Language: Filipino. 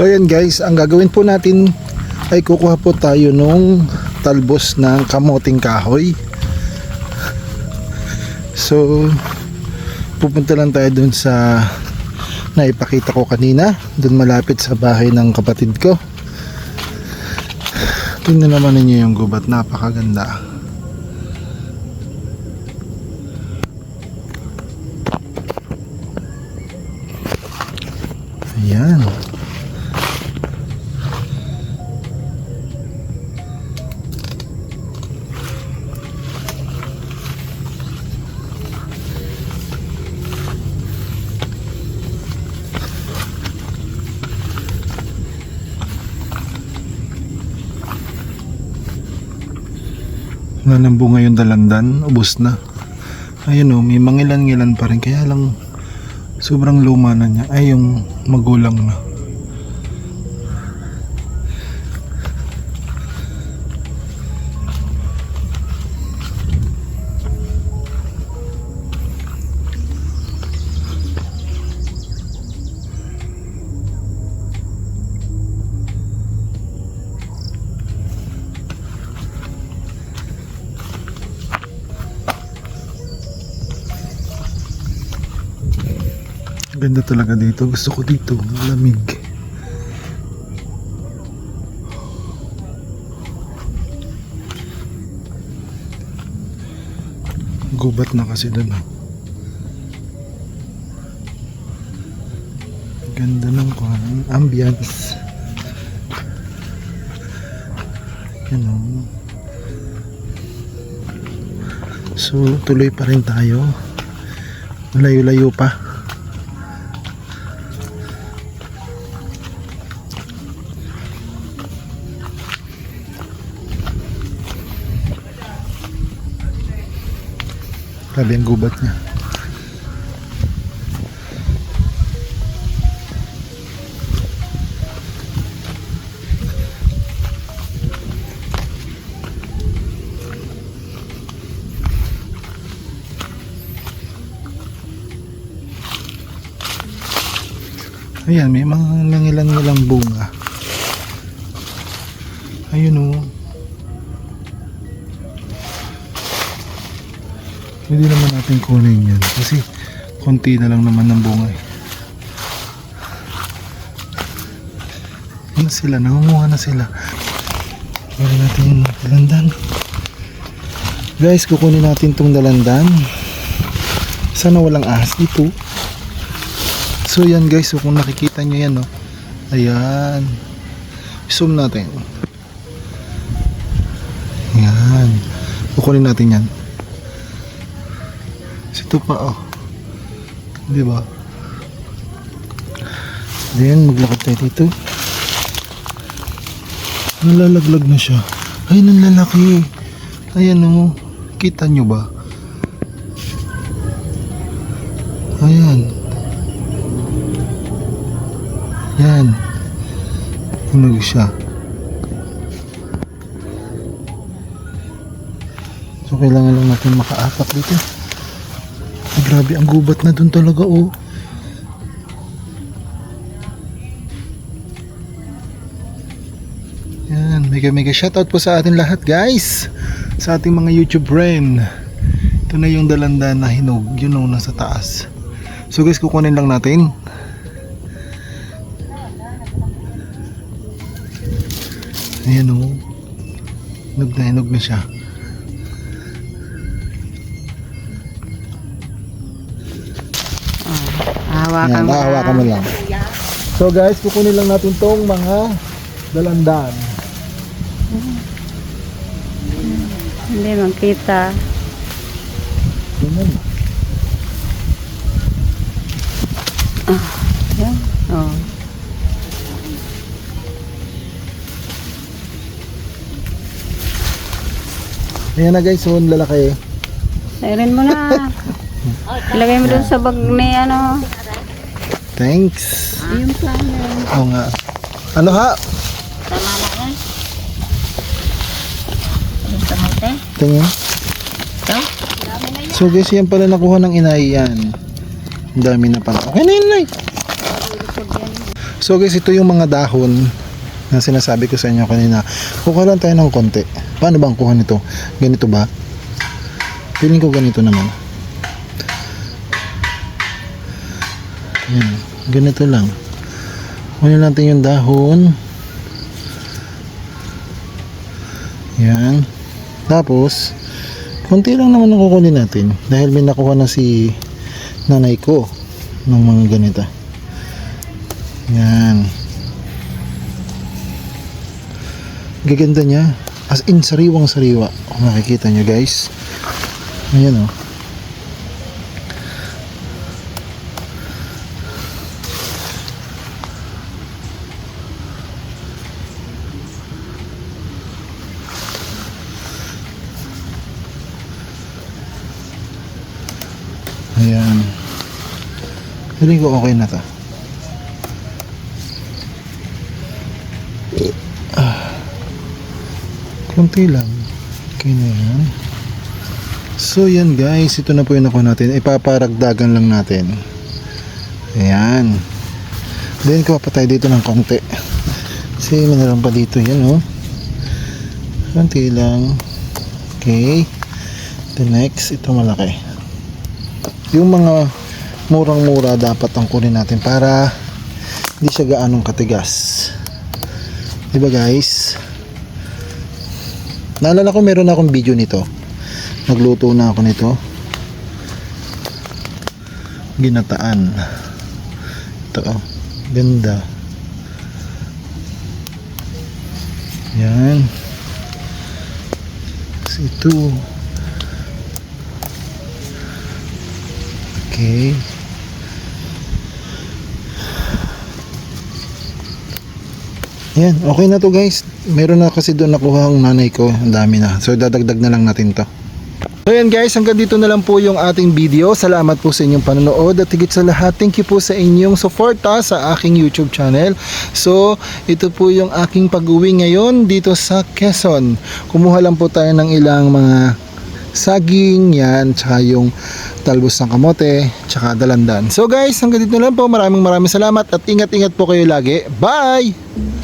So ayan guys, ang gagawin po natin ay kukuha po tayo nung talbos ng kamoting kahoy. So pupunta lang tayo dun sa naipakita ko kanina, dun malapit sa bahay ng kapatid ko. Tingnan naman ninyo yung gubat, napakaganda. Ayan. Wala nang bunga yung dalandan, ubos na. Ayun o, may mangilan-ngilan pa rin. Kaya lang, sobrang luma na niya. Ay, yung magulang na. Ganda talaga dito. Gusto ko dito. Malamig. Gubat na kasi doon. Ganda ng kuhan. Ambience. Yan o. So, tuloy pa rin tayo. Malayo-layo pa. Grabe ang gubat niya. Ayan, may mga nangilang-ngilang bunga. Ayun oh. Pwede naman natin kunin yan kasi konti na lang naman ng bunga eh. Ano sila? Nangunguha na sila. Pwede natin yung dalandan. Guys, kukunin natin tong dalandan. Sana walang ahas dito. So yan guys, so kung nakikita nyo yan no. Ayan. Zoom natin. Yan. Kukunin natin yan. Ito pa oh. Di ba? Then maglakad tayo dito. Nalalaglag na siya. Ay, nang lalaki. Ayan oh. Kita nyo ba? Ayan. Yan. Tunog siya. So kailangan lang natin makaapak dito. Grabe, ang gubat na dun talaga, oh. Yan, mega mega shoutout po sa atin lahat, guys. Sa ating mga YouTube friend. Ito na yung dalanda na hinog, yun oh, nasa taas. So guys, kukunin lang natin. Ayan oh. Hinog na hinog na siya. Hawakan mo. hahawakan mo lang. So guys, kukunin lang natin tong mga dalandan. Hindi makita. Ganun. Yan. Oh. Ayan na guys, so ang lalaki. Ayun mo na. Ilagay mo dun sa bag ni ano. Thanks. Yung planner. Oo nga. Ano ha? Tama na nga. Yung kamote. Tingin. Ito? So guys, yan pala nakuha ng inay yan. Ang dami na pala. Okay na yun, Nay. So guys, ito yung mga dahon na sinasabi ko sa inyo kanina. Kukuha lang tayo ng konti. Paano bang kuha nito? Ganito ba? Feeling ko ganito naman. Yan. Ganito lang. Kunin natin yung dahon. Yan. Tapos, konti lang naman ang kukunin natin. Dahil may nakuha na si nanay ko ng mga ganito. Yan. Gaganda niya. As in, sariwang sariwa. Kung makikita nyo guys. Ayan o. Oh. Ayan. Feeling ko okay na to. Ah. Lang. Okay na yan. So yan guys, ito na po yung nakuha natin. Ipaparagdagan lang natin. Ayan. Then kuha pa tayo dito ng konti. Kasi meron pa dito yan oh. Konti lang. Okay. The next, ito malaki. Yung mga murang-mura dapat ang kunin natin para hindi siya gaanong katigas. 'Di ba guys? Naalala ko meron akong video nito. Nagluto na ako nito. Ginataan. Ito oh. Ganda. Yan. Tapos ito. Okay. Yan, okay na to guys. Meron na kasi doon nakuha ang nanay ko. Ang dami na. So dadagdag na lang natin to. So yan guys, hanggang dito na lang po yung ating video. Salamat po sa inyong panonood at higit sa lahat, thank you po sa inyong suporta sa aking YouTube channel. So, ito po yung aking pag-uwi ngayon dito sa Quezon. Kumuha lang po tayo ng ilang mga saging, yan, tsaka yung talbos ng kamote, tsaka dalandan. So guys, hanggang dito lang po. Maraming maraming salamat at ingat-ingat po kayo lagi. Bye!